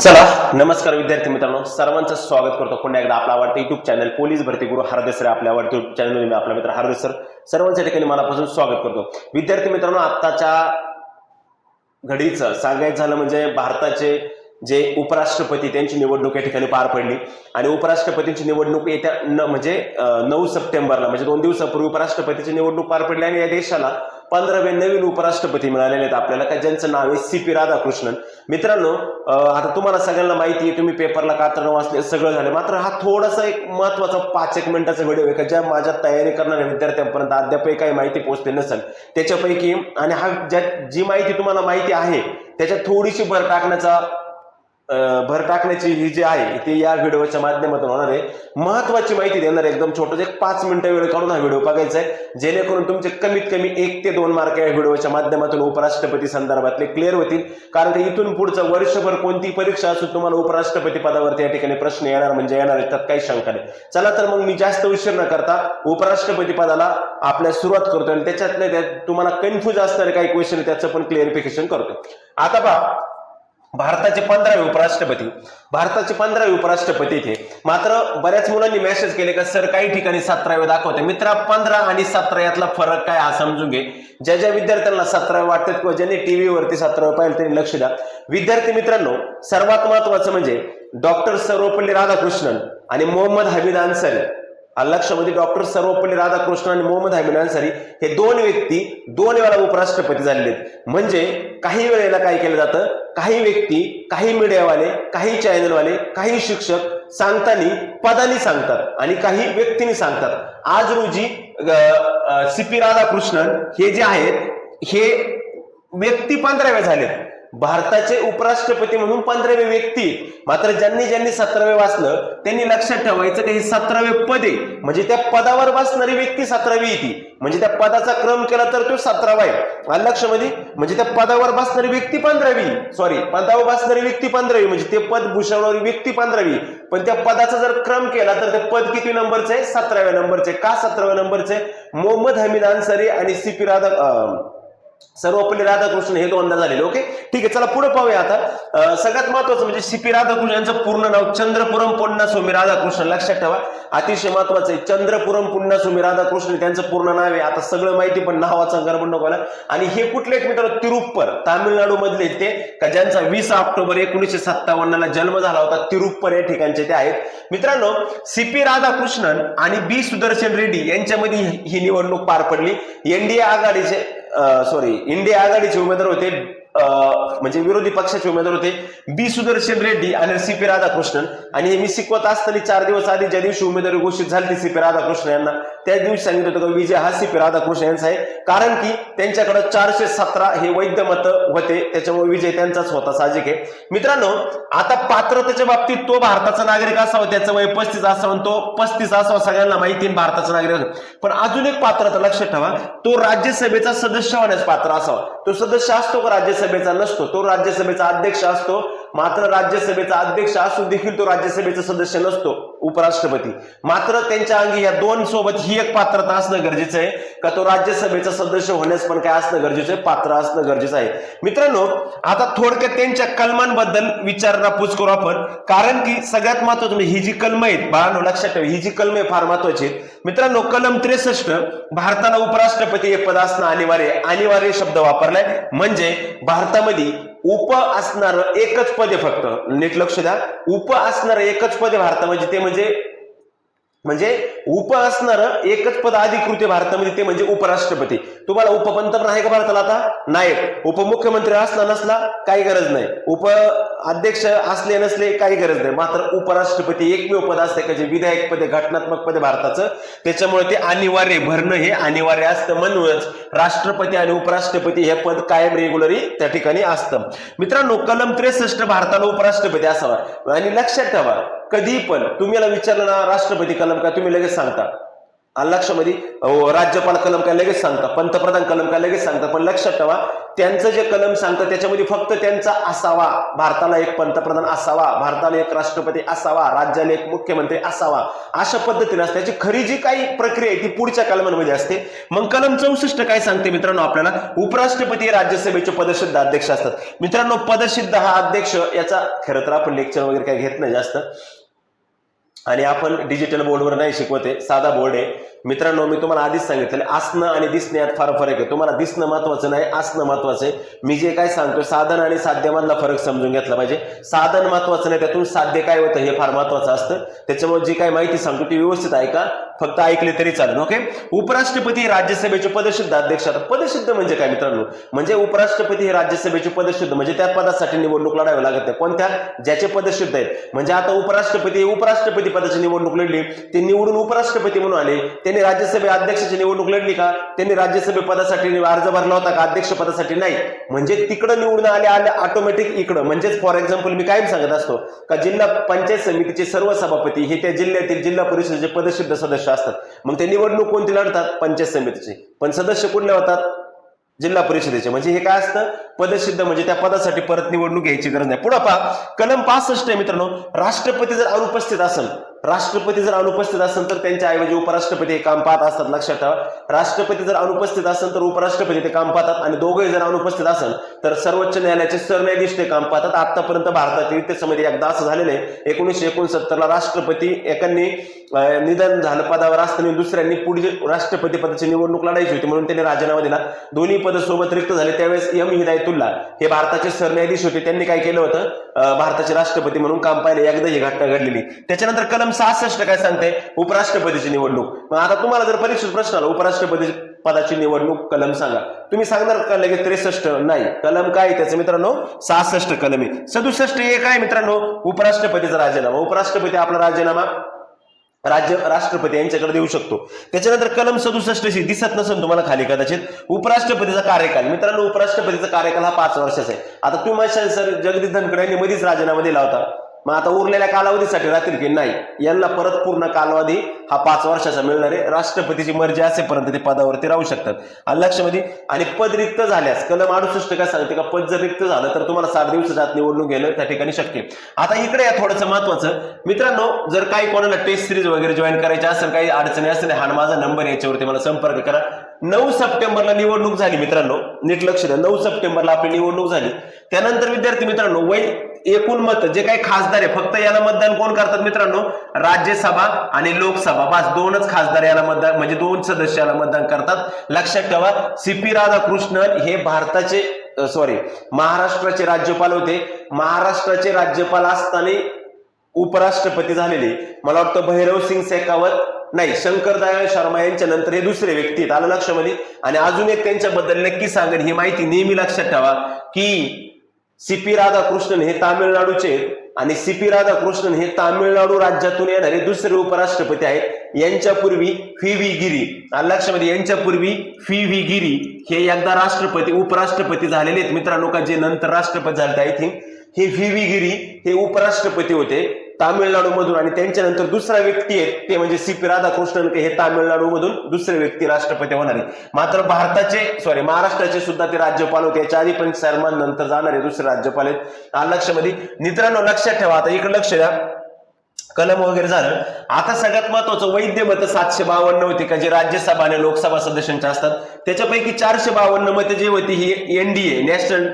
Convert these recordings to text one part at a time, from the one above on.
चला नमस्कार विद्यार्थी मित्रांनो सर्वांचं स्वागत करतो पुन्हा एकदा आपला आवडतं युट्यूब चॅनल पोलीस भरती गुरु हरदेस सर आपल्या आवडतं युट्यूब चॅनल मी आपला मित्र हरदेस सर सर्वांच्या ठिकाणी मनापासून स्वागत करतो. विद्यार्थी मित्रांनो आत्ताच्या घडीचं सांगायचं झालं म्हणजे भारताचे जे उपराष्ट्रपती त्यांची निवडणूक या ठिकाणी पार पडली. आणि उपराष्ट्रपतींची निवडणूक येत्या न म्हणजे नऊ सप्टेंबरला म्हणजे दोन दिवसापूर्वी उपराष्ट्रपतीची निवडणूक पार पडली आणि या देशाला पंधरावे नवीन उपराष्ट्रपती मिळालेले आहेत आपल्याला का ज्यांचं नाव आहे सी पी राधाकृष्णन. मित्रांनो आता तुम्हाला सगळ्यांना माहिती आहे तुम्ही पेपरला कात्रण वाचले सगळं झालं. मात्र हा थोडासा एक महत्त्वाचा पाच एक मिनिटाचा व्हिडिओ आहे का ज्या माझ्या तयारी करणाऱ्या विद्यार्थ्यांपर्यंत अद्यापही काही माहिती पोचते नसेल. त्याच्यापैकी आणि हा ज्या जी माहिती तुम्हाला माहिती आहे त्याच्यात थोडीशी भर टाकण्याचा भर टाकण्याची ही जी आहे ती या व्हिडिओच्या माध्यमातून होणार आहे. महत्वाची माहिती देणार आहे एकदम छोटं एक पाच मिनिटं वेळ काढून हा व्हिडिओ बघायचा आहे जेणेकरून तुमचे कमीत कमी एक ते दोन मार्क या व्हिडिओच्या माध्यमातून उपराष्ट्रपती संदर्भातले क्लिअर होतील. कारण की इथून पुढचं वर्षभर कोणती परीक्षा असून तुम्हाला उपराष्ट्रपती पदावरती या ठिकाणी प्रश्न येणार म्हणजे येणार त्यात काही शंका नाही. चला तर मग मी जास्त उशीर न करता उपराष्ट्रपती पदाला आपल्या सुरुवात करतो आणि त्याच्यातले त्यात तुम्हाला कन्फ्युज असणारे काही क्वेश्चन त्याचं पण क्लिअरिफिकेशन करतो आता पहा भारताचे पंधरावे उपराष्ट्रपती. भारताचे पंधरावे उपराष्ट्रपती इथे. मात्र बऱ्याच मुलांनी मेसेज केले का सर काही ठिकाणी सतरावे दाखवते. मित्रा पंधरा आणि सतरा यातला फरक काय हा समजून घे. ज्या ज्या विद्यार्थ्यांना सतरावे वाटतात किंवा ज्यांनी टीव्हीवरती सतरावे पाहिजे त्यांनी लक्ष द्या. विद्यार्थी मित्रांनो सर्वात महत्वाचं म्हणजे डॉक्टर सर्वपल्ली राधाकृष्णन आणि मोहम्मद हमीद अन्सारी. लक्षामध्ये डॉक्टर सर्वपल्ली राधाकृष्णन आणि मोहम्मद हमीद अन्सारी हे दोन व्यक्ती दोन वेळा उपराष्ट्रपती झालेले आहेत. म्हणजे काही वेळेला काय केलं जातं? काही व्यक्ती काही मीडियावाले काही चॅनलवाले काही शिक्षक सांगतानी पदानी सांगतात आणि काही व्यक्तींनी सांगतात. आज रोजी सी पी राधाकृष्णन हे जे आहेत हे व्यक्ती पंधराव्या झालेत. भारताचे उपराष्ट्रपती म्हणून पंधरावे व्यक्ती. मात्र ज्यांनी ज्यांनी सतरावे वाचलं त्यांनी लक्षात ठेवायचं की हे सतरावे पदे म्हणजे त्या पदावर बसणारी व्यक्ती सतरावी येते म्हणजे त्या पदाचा क्रम केला तर तो सतरावा आहे. आलं लक्षामध्ये म्हणजे त्या पदावर बसणारी व्यक्ती पंधरावी. सॉरी पदावर बसणारी व्यक्ती पंधरावी म्हणजे ते पद भूषवणारी व्यक्ती पंधरावी. पण त्या पदाचा जर क्रम केला तर ते पद किती नंबरचं आहे? सतराव्या नंबरचे का सतराव्या नंबरचे मोहम्मद हमीद अन्सारी आणि सीपी राधा सर्वपल्ली राधाकृष्ण हे दोनदा झालेले ओके ठीक आहे चला पुढे पाहूया आता. सगळ्यात महत्वाचं म्हणजे सीपी राधाकृष्ण यांचं पूर्ण नाव चंद्रपुरम पुण्यस्वामी राधाकृष्ण लक्षात ठेवा. अतिशय महत्वाचं आहे चंद्रपुरम पुण्यस्वामी राधाकृष्ण त्यांचं पूर्ण नाव आहे. आता सगळं माहिती पण नावाचा गडबड नको आणि हे कुठले एक मित्र तिरुप्पर तामिळनाडू मधले ते. का ज्यांचा वीस ऑक्टोबर एकोणीसशे सत्तावन्न ला जन्म झाला होता तिरुप्पर या ठिकाणचे ते आहेत. मित्रांनो सीपी राधाकृष्णन आणि बी सुदर्शन रेड्डी यांच्यामध्ये ही निवडणूक पार पडली. एनडीए आघाडीचे सॉरी इंडिया आघाडीचे उमेदवार होते अं, म्हणजे विरोधी पक्षाचे उमेदवार होते. बी. सुदर्शन रेड्डी आणि सी. पी. राधाकृष्णन. आणि हे मी शिकवत असताना चार दिवस आधी ज्या दिवशी उमेदवारी घोषित झाली सी. पी. राधाकृष्ण यांना त्या दिवशी सांगितलं होतं विजय हा सी. पी. राधाकृष्ण यांचा आहे. कारण की त्यांच्याकडे चारशे सतरा हे वैध मत होते. त्याच्यामुळे विजय त्यांचाच होता साहजिक आहे. मित्रांनो आता पात्रतेच्या बाबतीत तो भारताचा नागरिक असावा त्याचं वय पस्तीस असावं तो पस्तीस असावा सगळ्यांना माहिती आहे भारताचा नागरिक. पण अजून एक पात्रता लक्षात ठेवा तो राज्यसभेचा सदस्य होण्यास पात्र असावा. तो सदस्य असतो का राज्यसभेचा नसतो तो राज्यसभेचा अध्यक्ष असतो. मात्र राज्यसभेचा अध्यक्ष असून देखील तो राज्यसभेचा सदस्य नसतो उपराष्ट्रपती. मात्र त्यांच्या अंगी या दोन सोबत ही एक पात्रता असणं गरजेचं आहे का तो राज्यसभेचा सदस्य होण्यास पण काय असणं गरजेचं आहे? पात्र असणं गरजेचं आहे. मित्रांनो आता थोडक्यात त्यांच्या कलमांबद्दल विचारणापूस करू आपण कारण की सगळ्यात महत्वाचं म्हणजे ही जी कलम आहेत बाळांनो लक्षात ठेवा ही जी कलम आहे फार महत्वाची आहेत. मित्रांनो कलम त्रेसष्ट भारताला उपराष्ट्रपती हे पद असणं अनिवार्य अनिवार्य शब्द वापरलाय म्हणजे भारतामध्ये उप असणार एकच पदे फक्त. नीट लक्ष द्या. उप असणार एकच पदे भारतामध्ये. ते म्हणजे म्हणजे उप असणार एकच पद अधिकृत भारतामध्ये. ते म्हणजे उपराष्ट्रपती. तुम्हाला उपपंतप्रधान आहे का भारताला आता? नाही. उपमुख्यमंत्री असला नसला काही गरज नाही. उप अध्यक्ष असले नसले काही गरज नाही. मात्र उपराष्ट्रपती एकमेव पद असते का जे विधायक पद घटनात्मक पद भारताचं त्याच्यामुळे ते अनिवार्य भरणं हे अनिवार्य असतं म्हणूनच राष्ट्रपती आणि उपराष्ट्रपती हे पद कायम रेग्युलरी त्या ठिकाणी असतं. मित्रांनो कलम त्रेसष्ट भारताला उपराष्ट्रपती असावा. आणि लक्षात ठेवा कधी पण तुम्हीला विचारलं ना राष्ट्रपती कलम का तुम्ही लगेच सांगता. लक्षामध्ये राज्यपाल कलम काय लगेच सांगतात पंतप्रधान कलम काय लगेच सांगतात पण लक्षात ठेवा त्यांचं जे कलम सांगतं त्याच्यामध्ये फक्त त्यांचा असावा भारताला एक पंतप्रधान असावा भारताला एक राष्ट्रपती असावा राज्याला एक मुख्यमंत्री असावा अशा पद्धतीने असते. त्याची खरी जी काही प्रक्रिया आहे ती पुढच्या कलमांमध्ये असते. मग कलम चौसष्ट काय सांगते मित्रांनो आपल्याला? उपराष्ट्रपती हे राज्यसभेचे पदसिद्ध अध्यक्ष असतात. मित्रांनो पदसिद्ध हा अध्यक्ष याचा खरं तर आपण लेक्चर वगैरे काही घेत नाही जास्त. आणि आपण डिजिटल बोर्डवर नाही शिकवते साधा बोर्ड आहे. मित्रांनो मी तुम्हाला आधीच सांगितलं असणं आणि दिसण्यात फार फरक आहे. तुम्हाला दिसणं महत्वाचं नाही असणं महत्वाचं आहे. मी जे काय सांगतो साधन आणि साध्यमधला फरक समजून घेतला पाहिजे. साधन महत्वाचं नाही त्यातून साध्य काय होतं हे फार महत्वाचं असतं. त्याच्यामुळे जी काय माहिती सांगतो ती व्यवस्थित ऐका. फक्त ऐकले तरी चालेल ओके उपराष्ट्रपती राज्यसभेचे पदसिद्ध अध्यक्ष आता पदसिद्ध म्हणजे काय मित्रांनो? म्हणजे उपराष्ट्रपती हे राज्यसभेचे पदसिद्ध म्हणजे त्या पदासाठी निवडणूक लढावी लागत नाही. कोणत्या? ज्याचे पदसिद्ध आहेत. म्हणजे आता उपराष्ट्रपती उपराष्ट्रपती पदाची निवडणूक लढली ते निवडून उपराष्ट्रपती म्हणून आले. त्यांनी राज्यसभे अध्यक्षाची निवडणूक लढली का? त्यांनी राज्यसभे पदासाठी अर्ज भरला होता का? अध्यक्ष पदासाठी नाही. म्हणजे तिकडं निवडून आले आले ऑटोमॅटिक इकडं. म्हणजेच फॉर एक्झाम्पल मी कायम सांगत असतो का जिल्हा पंचायत समितीचे सर्व सभापती हे त्या जिल्ह्यातील जिल्हा परिषदेचे पदसिद्ध सदस्य असतात. मग ते निवडणूक कोणती लढतात? पंचायत समितीचे. पण सदस्य कुठले होतात? जिल्हा परिषदेचे. म्हणजे हे काय असतं? पदसिद्ध म्हणजे त्या पदासाठी परत निवडणूक घ्यायची गरज नाही. पुढं पहा. कलम पासष्ट आहे मित्रांनो. राष्ट्रपती जर अनुपस्थित असेल राष्ट्रपती जर अनुपस्थित असेल तर त्यांच्या ऐवजी उपराष्ट्रपती हे काम पाहत असतात लक्षात ठेवा. राष्ट्रपती जर अनुपस्थित असेल तर उपराष्ट्रपती ते काम पाहतात आणि दोघेही जर अनुपस्थित असेल तर सर्वोच्च न्यायालयाचे सरन्यायाधीश ते काम पाहतात. आतापर्यंत भारतातील इतिहासामध्ये एकदा असं झालेलं आहे. एकोणीसशे एकोणसत्तरला राष्ट्रपती एकांनी निधन झालं पदावर असताना दुसऱ्यांनी पुढे राष्ट्रपती पदाची निवडणूक लढायची होती म्हणून त्यांनी राजीनामा दिला. दोन्ही पद सोबत रिक्त झाले. त्यावेळेस एम हिदायतुल्ला हे भारताचे सरन्यायाधीश होते. त्यांनी काय केलं होतं? भारताचे राष्ट्रपती म्हणून काम पाहिले. एकदा ही घटना घडलेली. त्याच्यानंतर कलम सहासष्ट काय सांगते? उपराष्ट्रपतीची निवडणूक. मग आता तुम्हाला जर परीक्षेत प्रश्न आला उपराष्ट्रपती पदाची निवडणूक कलम सांगा. तुम्ही सांगणार का लगेच त्रेसष्ट? नाही. कलम काय त्याचं मित्रांनो? सहासष्ट कलम आहे. सदुसष्ट हे काय मित्रांनो. उपराष्ट्रपतीचा राजीनामा. उपराष्ट्रपती आपला राजीनामा राज्य राष्ट्रपती यांच्याकडे देऊ शकतो. त्याच्यानंतर कलम सदुसष्ट शी दिसत नसेल तुम्हाला खाली कदाचित उपराष्ट्रपतीचा कार्यकाल. मित्रांनो उपराष्ट्रपतीचा कार्यकाल हा पाच वर्षाचा आहे. आता तुम्ही सर जगदीश धनखड यांनी मध्येच राजीनामा दिला होता. मग आता उरलेल्या कालावधीसाठी राहतील की नाही यांना परत पूर्ण कालावधी हा पाच वर्षाचा मिळणार आहे. राष्ट्रपतीची मर्जी असेपर्यंत ते पदावरती राहू शकतात. आणि लक्षामध्ये आणि पद रिक्त झाल्यास कलम अडुसष्ट काय सांगते का पद जर रिक्त झालं तर तुम्हाला सात दिवसाच्या आत निवडणूक घेणं त्या ठिकाणी शक्य. आता इकडे या थोडंसं महत्वाचं. मित्रांनो जर काही कोणाला टेस्ट सिरीज वगैरे जॉईन करायची असेल काही अडचणी असेल हा माझा नंबर याच्यावरती मला संपर्क करा. नऊ सप्टेंबरला निवडणूक झाली मित्रांनो नीट लक्ष द्या. नऊ सप्टेंबरला आपली निवडणूक झाली. त्यानंतर विद्यार्थी मित्रांनो वय एकूण मत जे काही खासदार आहे फक्त याला मतदान कोण करतात मित्रांनो? राज्यसभा आणि लोकसभा. बस दोनच खासदार याला मतदान म्हणजे दोन सदस्य याला मतदान करतात. लक्षात ठेवा सी पी राधाकृष्णन हे भारताचे सॉरी महाराष्ट्राचे राज्यपाल होते. महाराष्ट्राचे राज्यपाल असताना उपराष्ट्रपती झालेले. मला वाटतं भैरव सिंग शेखावत नाही शंकर दयाळ शर्मा यांच्या नंतर हे दुसरे व्यक्ती आहेत. आलं लक्षामध्ये? आणि अजून एक त्यांच्याबद्दल नक्की सांगेन ही माहिती नेहमी लक्षात ठेवा की सी पी राधाकृष्णन हे तामिळनाडूचे आणि सी पी राधाकृष्णन हे तामिळनाडू राज्यातून येणारे दुसरे उपराष्ट्रपती आहेत. यांच्यापूर्वी फी व्ही गिरी. लक्षामध्ये यांच्यापूर्वी फी व्ही गिरी हे एकदा राष्ट्रपती उपराष्ट्रपती झालेले आहेत. मित्रांनो का जे नंतर राष्ट्रपती झाले आय थिंक हे व्ही व्ही गिरी हे उपराष्ट्रपती होते. तामिळनाडूमधून आणि त्यांच्यानंतर दुसरा व्यक्ती आहे ते म्हणजे सी पी राधाकृष्णन हे तामिळनाडूमधून दुसरे व्यक्ती राष्ट्रपती होणार आहे मात्र भारताचे सॉरी महाराष्ट्राचे सुद्धा ते राज्यपाल होते. याच्या आधी पण सलमान नंतर जाणारे दुसरे राज्यपाल आहेत. आलं लक्षामध्ये मित्रांनो लक्षात ठेवा. आता इकडे लक्ष द्या. कलम वगैरे झालं. आता सगळ्यात महत्वाचं वैद्य मतं सातशे बावन्न होती का जे राज्यसभा आणि लोकसभा सदस्यांचे असतात त्याच्यापैकी चारशे बावन्न मतं जी होती ही NDA national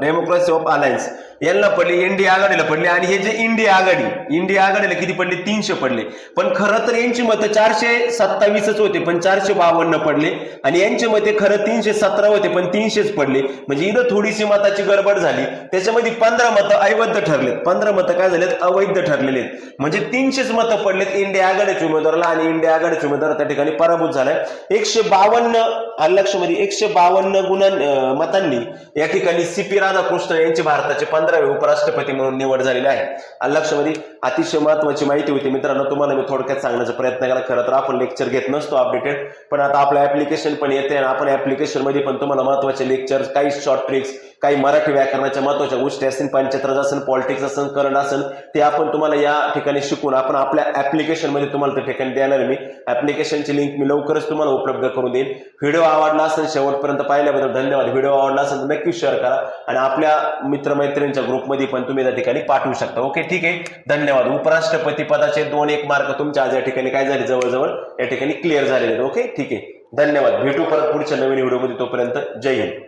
democracy of alliance यांना पडली एनडीए आघाडीला पडले आणि हे जे इंडिया आघाडी इंडिया आघाडीला किती पडले? तीनशे पडले. पण खरं तर यांची मतं चारशे सत्तावीसच होते पण चारशे बावन्न पडले. आणि यांचे मते खरं तीनशे सतरा होते पण तीनशेच पडले. म्हणजे इथं थोडीशी मताची गडबड झाली. त्याच्यामध्ये पंधरा मतं अवैध ठरलेत. पंधरा मतं काय झालेत? अवैध ठरलेले आहेत. म्हणजे तीनशेच मतं पडलेत इंडिया आघाडीच्या उमेदवाराला आणि इंडिया आघाडीचे उमेदवार त्या ठिकाणी पराभूत झालाय. एकशे बावन्न लक्षमध्ये एकशे बावन्न गुणां मतांनी या ठिकाणी सी पी राधाकृष्ण यांचे भारताचे पंधरावे उपराष्ट्रपती म्हणून निवड झालेली आहे. लक्षमध्ये अतिशय महत्वाची माहिती होती. मित्रांनो तुम्हाला मी थोडक्यात सांगण्याचा प्रयत्न केला. खरं तर आपण लेक्चर घेत नसतो अपडेटेड पण आता आपलं ऍप्लिकेशन पण येते आणि आपण ऍप्लिकेशनमध्ये पण तुम्हाला महत्त्वाचे लेक्चर काही शॉर्ट ट्रिक्स काही मराठी व्याकरणाच्या महत्त्वाच्या गोष्टी असतील पंचत्राज असेल पॉलिटिक्स असेल करंट असेल ते आपण तुम्हाला या ठिकाणी शिकून आपण आपल्या ऍप्लिकेशनमध्ये तुम्हाला त्या ठिकाणी देणार मी. ऍप्लिकेशनची लिंक मी लवकरच तुम्हाला उपलब्ध करून देईन. व्हिडिओ आवडला असेल शेवटपर्यंत पाहिल्याबद्दल धन्यवाद. व्हिडिओ आवडला असेल तर नक्की शेअर करा आणि आपल्या मित्रमैत्रिणींच्या ग्रुपमध्ये पण तुम्ही त्या ठिकाणी पाठवू शकता. ओके ठीक आहे? धन्यवाद. उपराष्ट्रपती पदाचे दोन एक मार्क तुमच्या आज या ठिकाणी काय झाले? जवळजवळ या ठिकाणी क्लिअर झालेले आहेत. ओके ठीक आहे. धन्यवाद. भेटू परत पुढच्या नवीन व्हिडिओमध्ये तोपर्यंत. जय हिंद.